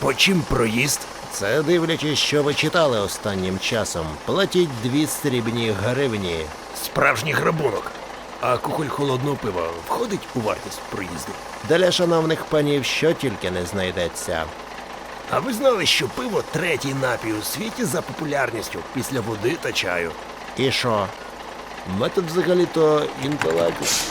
По чим проїзд? Це дивлячись, що ви читали останнім часом. Платіть дві срібні гривні. Справжній грабунок. А кухоль холодного пива входить у вартість проїзду. Для шановних панів що тільки не знайдеться. А ви знали, що пиво третій напій у світі за популярністю після води та чаю? І що? Метод взагалі-то інтелект.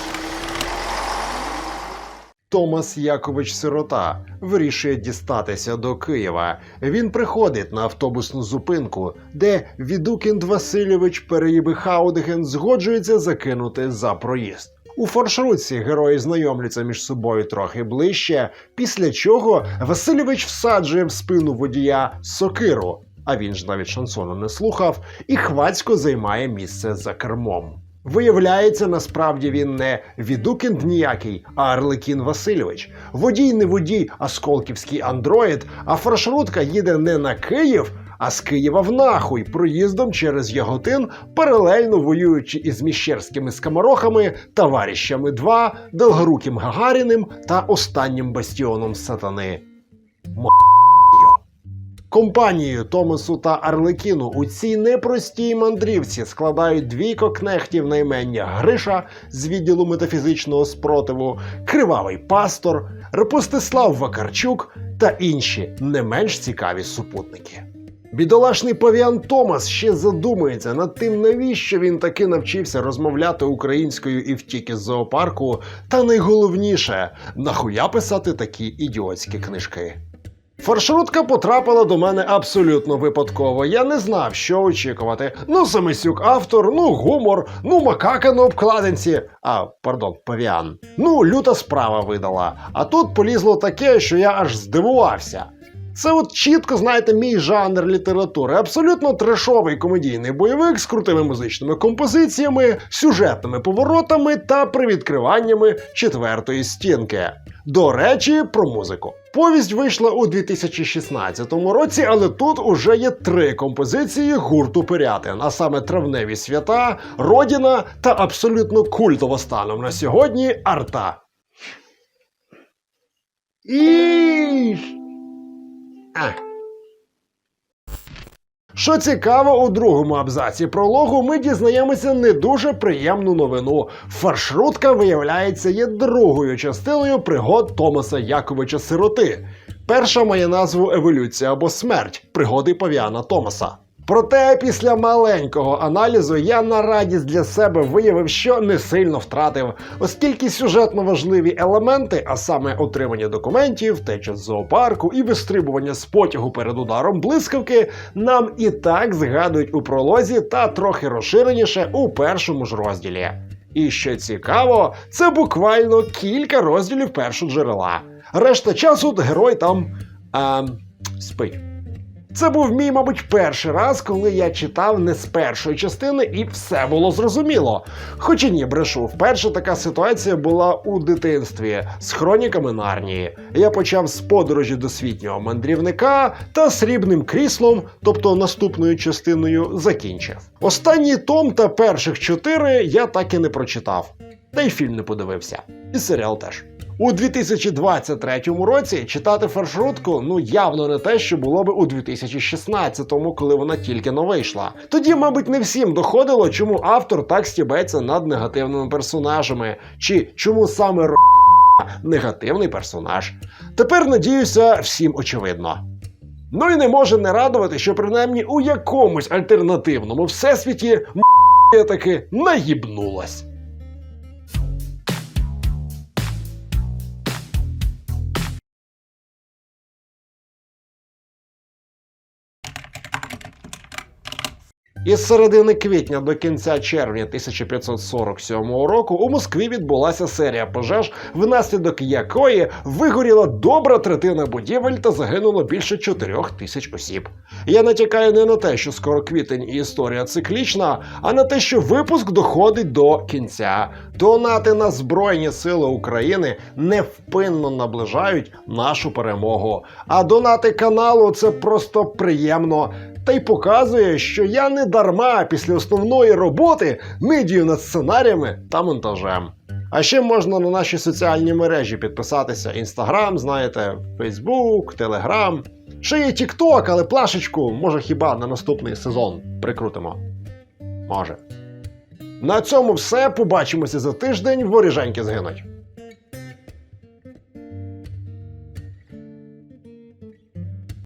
Томас Якович Сирота вирішує дістатися до Києва. Він приходить на автобусну зупинку, де Відукінд Васильович Переїбихаудген згоджується закинути за проїзд. У форшрутці герої знайомляться між собою трохи ближче, після чого Васильович всаджує в спину водія сокиру, а він ж навіть шансону не слухав, і хвацько займає місце за кермом. Виявляється, насправді він не Відукінд ніякий, а Арлекін Васильович. Водій не водій, а сколківський андроїд, а фаршрутка їде не на Київ, а з Києва в нахуй проїздом через Яготин, паралельно воюючи із міщерськими скоморохами, товаріщами 2, Долгоруким Гагаріним та останнім бастіоном сатани. Компанією Томасу та Арлекіну у цій непростій мандрівці складають двійко кнехтів наймення Гриша з відділу метафізичного спротиву, Кривавий Пастор, Репостислав Вакарчук та інші не менш цікаві супутники. Бідолашний павіан Томас ще задумується над тим, навіщо він таки навчився розмовляти українською і втік із зоопарку, та найголовніше, нахуя писати такі ідіотські книжки. Фаршрутка потрапила до мене абсолютно випадково. Я не знав, що очікувати. Ну, Самисюк автор, ну гумор, ну макака на обкладинці. А, пардон, павіан. Ну, люта справа видала. А тут полізло таке, що я аж здивувався. Це от чітко, знаєте, мій жанр літератури. Абсолютно трешовий комедійний бойовик з крутими музичними композиціями, сюжетними поворотами та привідкриваннями четвертої стінки. До речі, про музику. Повість вийшла у 2016 році, але тут уже є три композиції гурту Пирятин, а саме травневі свята, Родіна та абсолютно культово станом на сьогодні арта. Іш! А. Що цікаво, у другому абзаці прологу ми дізнаємося не дуже приємну новину. Фаршрутка, виявляється, є другою частиною пригод Томаса Яковича Сироти. Перша має назву Еволюція або смерть пригоди павіана Томаса. Проте після маленького аналізу я на радість для себе виявив, що не сильно втратив, оскільки сюжетно важливі елементи, а саме отримання документів, теча з зоопарку і вистрибування з потягу перед ударом блискавки, нам і так згадують у пролозі та трохи розширеніше у першому ж розділі. І що цікаво, це буквально кілька розділів першого джерела. Решта часу герой там ем, спить. Це був мій, мабуть, перший раз, коли я читав не з першої частини, і все було зрозуміло. Хоч і ні, брешу, вперше така ситуація була у дитинстві з хроніками Нарнії. Я почав з подорожі досвітнього мандрівника та срібним кріслом, тобто наступною частиною, закінчив. Останній том та перших чотири я так і не прочитав, та й фільм не подивився. І серіал теж. У 2023 році читати фаршрутку ну явно не те, що було би у 2016-му, коли вона тільки но вийшла. Тоді, мабуть, не всім доходило, чому автор так стібеться над негативними персонажами, чи чому саме Р... негативний персонаж. Тепер надіюся, всім очевидно. Ну і не може не радувати, що принаймні у якомусь альтернативному всесвіті таки наїбнулась. Із середини квітня до кінця червня 1547 року у Москві відбулася серія пожеж, внаслідок якої вигоріла добра третина будівель та загинуло більше 4 тисяч осіб. Я натякаю не на те, що скоро квітень і історія циклічна, а на те, що випуск доходить до кінця. Донати на Збройні Сили України невпинно наближають нашу перемогу. А донати каналу це просто приємно та й показує, що я не дарма після основної роботи нидію над сценаріями та монтажем. А ще можна на наші соціальні мережі підписатися: Інстаграм, знаєте, Фейсбук, Телеграм Ще є Тікток, але плашечку, може хіба на наступний сезон прикрутимо. Може. На цьому все. Побачимося за тиждень. Воріженьки згинуть.